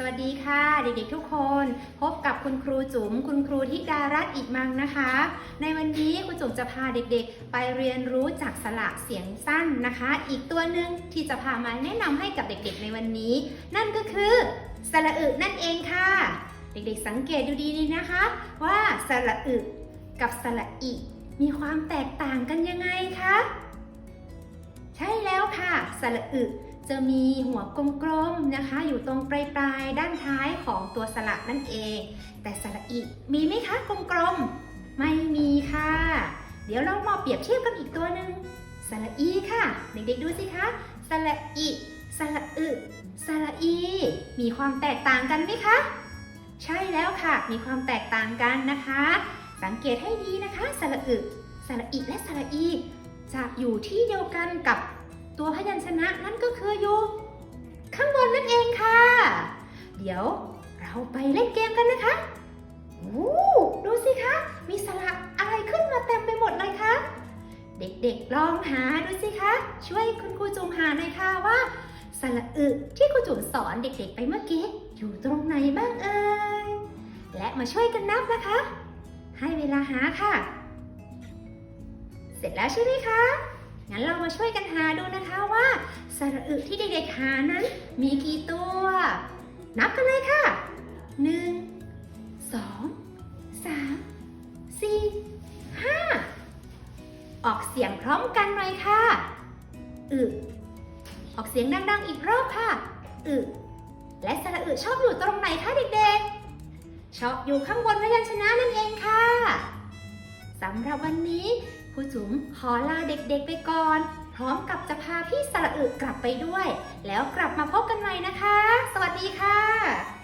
สวัสดีค่ะ เด็กๆทุกคน พบกับคุณครูจุ๋มคุณครูธิดารัตน์อีกมังนะคะ ในวันนี้คุณจุ๋มจะพาเด็กๆ ไปเรียนรู้จากสระเสียงสั้นนะคะ อีกตัวหนึ่งที่จะพามาแนะนำให้กับเด็กๆในวันนี้ นั่นก็คือสระอึนั่นเองค่ะ เด็กๆสังเกตดูดีๆนะคะ ว่าสระอึกับสระอิมีความแตกต่างกันยังไงคะใช่แล้วค่ะสระอึ จะมีหัวกลมๆนะคะ อยู่ตรงปลายๆด้านท้ายของตัวสระนั่นเอง แต่สระอีมีไหมคะกลมๆไม่มีค่ะ เดี๋ยวเรามาเปรียบเทียบกันอีกตัวหนึ่งสระอีค่ะ เด็กๆดูสิคะสระอีสระอึสระอี มีความแตกต่างกันไหมคะ ใช่แล้วค่ะ มีความแตกต่างกันนะคะ สังเกตให้ดีนะคะสระอึสระอีและสระอีจะอยู่ที่เดียวกันกับ ตัวพยัญชนะนั่นก็คืออยู่ข้างบนนั่นเองค่ะ เดี๋ยวเราไปเล่นเกมกันนะคะโอ้ดูสิคะ มีสระอะไรขึ้นมาเต็มไปหมดเลยคะ เด็กๆลองหาดูสิคะ ช่วยคุณครูจุ๋มหาหน่อยค่ะว่าสระอึที่ครูจุ๋มสอนเด็กๆไปเมื่อกี้ อยู่ตรงไหนบ้างเอ่ย และมาช่วยกันนับนะคะ ให้เวลาหาค่ะ เสร็จแล้วใช่ไหมคะ งั้นเรามาช่วยกันหาดูนะคะว่าสระอึที่เด็กๆหานั้น มีกี่ตัว นับกันเลยค่ะ 1 2 3 4 5 ออกเสียงพร้อมกันหน่อยค่ะ อึออกเสียงดังๆอีกรอบค่ะ อึและสระอึชอบอยู่ตรงไหนคะเด็กๆ ชอบอยู่ข้างบนพยัญชนะนั่นเองค่ะสำหรับวันนี้ ครูจุ๋มขอลาเด็กๆไปก่อน พร้อมกับจะพาพี่สระอึกลับไปด้วย แล้วกลับมาพบกันใหม่นะคะ สวัสดีค่ะ